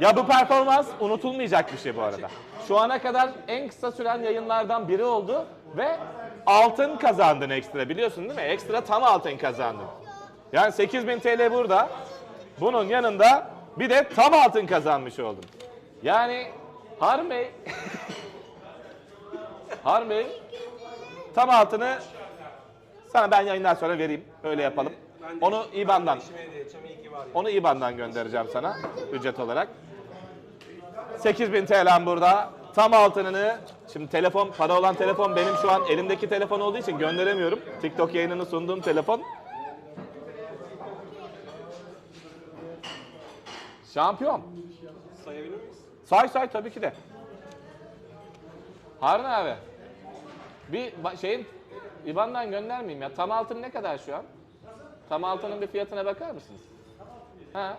Ya bu performans unutulmayacak bir şey bu arada. Şu ana kadar en kısa süren yayınlardan biri oldu ve altın kazandın ekstra biliyorsun değil mi? Ekstra tam altın kazandın. Yani 8000 TL burada. Bunun yanında bir de tam altın kazanmış oldun. Yani Harun Bey Harun Bey tam altını sana ben yayından sonra vereyim. Öyle yapalım. Onu IBAN'dan onu IBAN'dan göndereceğim sana ücret olarak. 8000 TL'm burada. Tam altınını şimdi telefon para olan telefon benim şu an elimdeki telefon olduğu için gönderemiyorum. TikTok yayınını sunduğum telefon. Şampiyon. Sayabilir miyiz? Say say tabii ki de. Harun abi. Bir şeyin IBAN'dan göndermeyeyim ya. Tam altın ne kadar şu an? Tam altının bir fiyatına bakar mısınız? Ha.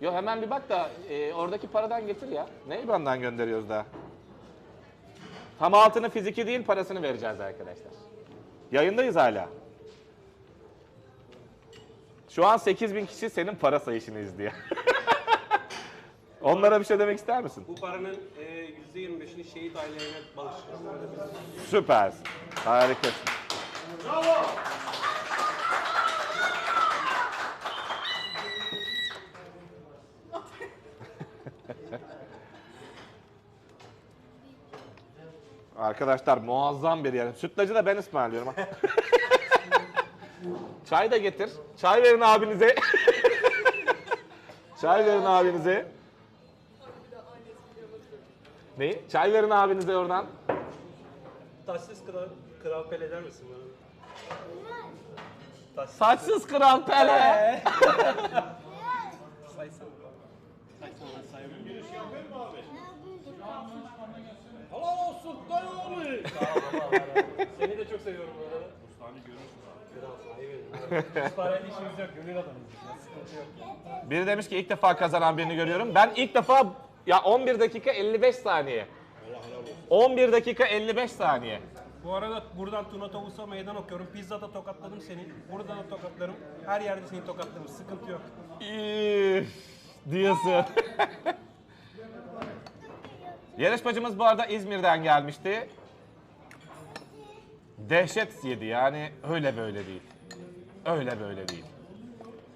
Yo hemen bir bak da e, oradaki paradan getir ya. Ne IBAN'dan gönderiyoruz daha? Tam altını fiziki değil parasını vereceğiz arkadaşlar. Yayındayız hala. Şu an 8000 kişi senin para sayışını izliyor. Onlara bir şey demek ister misin? Bu paranın e, %25'ini şehit ailelerine bağışlıyoruz. Süpersin. Harikasın. Arkadaşlar muazzam bir yer. Sütlacı da ben ısmarlıyorum. Çay da getir. Çay verin abinize. Çay verin abinize. Neyi? Çay verin abinize oradan. Taşsız kral, kral Pele der misin bana? Saçsız kral Pele. Saysana. Saysana sayabilir Helal olsun dayı Seni de çok seviyorum bu Mustafa'yı görürsün abi. Kral sahibi. Biz parayla işimiz yok. Gönül adamıyız. biz. Sıkıntı yok. Biri demiş ki ilk defa kazanan birini görüyorum. Ben ilk defa ya 11 dakika 55 saniye. 11 dakika 55 saniye. Bu arada buradan Tuna Tavus'a meydan okuyorum. Pizza'da tokatladım seni. Burada da tokatlarım. Her yerde seni tokatlarım. Sıkıntı yok. Üf, diyorsun. Yarışmacımız bu arada İzmir'den gelmişti. Dehşet yedi yani öyle böyle değil. Öyle böyle değil.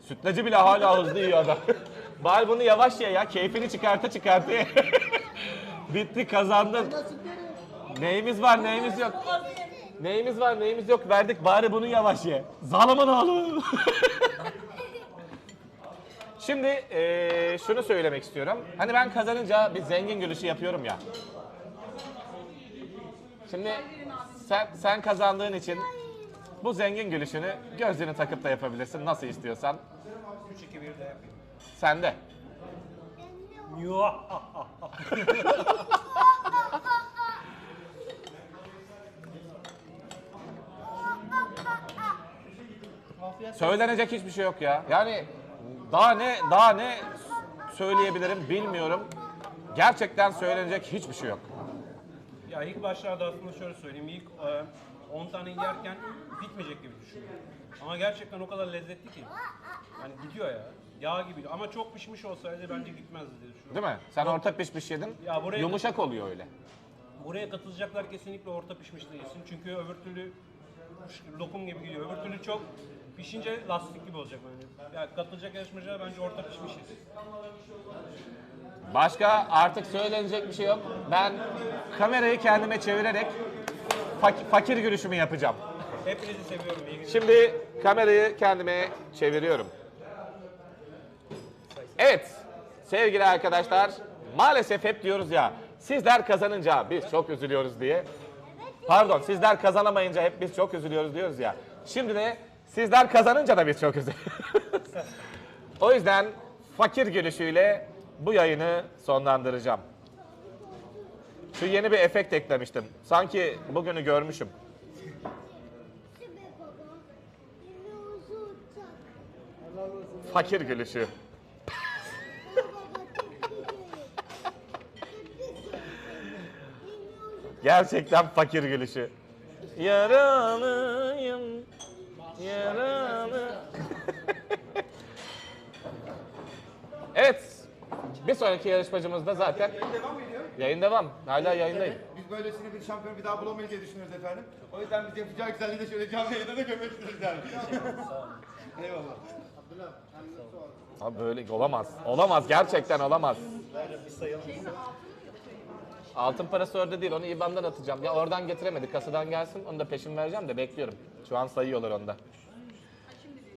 Sütlacı bile hala hızlı yiyor adam. Bari bunu yavaş ye ya. Keyfini çıkarta çıkarta. Bitti kazandın. Neyimiz var neyimiz yok. Neyimiz var neyimiz yok verdik bari bunu yavaş ye. Zalimin oğlu. Şimdi eee, şunu söylemek istiyorum. Hani ben kazanınca bir zengin gülüşü yapıyorum ya. Şimdi sen sen kazandığın için bu zengin gülüşünü gözlüğünü takıp da yapabilirsin nasıl istiyorsan. 3 2 1 de yapayım. Sen de. Söylenecek hiçbir şey yok ya. Yani daha ne daha ne söyleyebilirim bilmiyorum. Gerçekten söylenecek hiçbir şey yok. Ya ilk başlarda aslında şöyle söyleyeyim. İlk e, 10 tane yerken bitmeyecek gibi düşünüyorum. Ama gerçekten o kadar lezzetli ki. Yani gidiyor ya. Yağ gibi. Ama çok pişmiş olsaydı bence gitmezdi diye düşünüyorum. Değil mi? Sen orta pişmiş yedin. Ya buraya- Yumuşak oluyor öyle. Buraya katılacaklar kesinlikle orta pişmiş de yesin. Çünkü öbür türlü lokum gibi gidiyor. Öbür türlü çok pişince lastik gibi olacak bence. Ya katılacak yarışmacılar bence orta pişmiş yesin. Başka artık söylenecek bir şey yok. Ben kamerayı kendime çevirerek fak- fakir gülüşümü yapacağım. Hepinizi seviyorum. İyi günler. Şimdi kamerayı kendime çeviriyorum. Evet sevgili arkadaşlar maalesef hep diyoruz ya sizler kazanınca biz çok üzülüyoruz diye. Pardon sizler kazanamayınca hep biz çok üzülüyoruz diyoruz ya. Şimdi de sizler kazanınca da biz çok üzülüyoruz. o yüzden fakir gülüşüyle bu yayını sonlandıracağım. Şu yeni bir efekt eklemiştim. Sanki bugünü görmüşüm. Fakir gülüşü. Gerçekten fakir gülüşü. Yaralıyım. Bir sonraki yarışmacımız da zaten Devam ediyor. yayın devam. Hala yayındayım. Biz böylesine bir şampiyon bir daha bulamayız diye düşünüyoruz efendim. O yüzden biz yapacağı güzelliği de şöyle canlı yayında da görmek isteriz yani. Eyvallah. Abi böyle olamaz. Olamaz gerçekten olamaz. Altın parası orada değil onu IBAN'dan atacağım. Ya oradan getiremedik kasadan gelsin onu da peşin vereceğim de bekliyorum. Şu an sayıyorlar onda.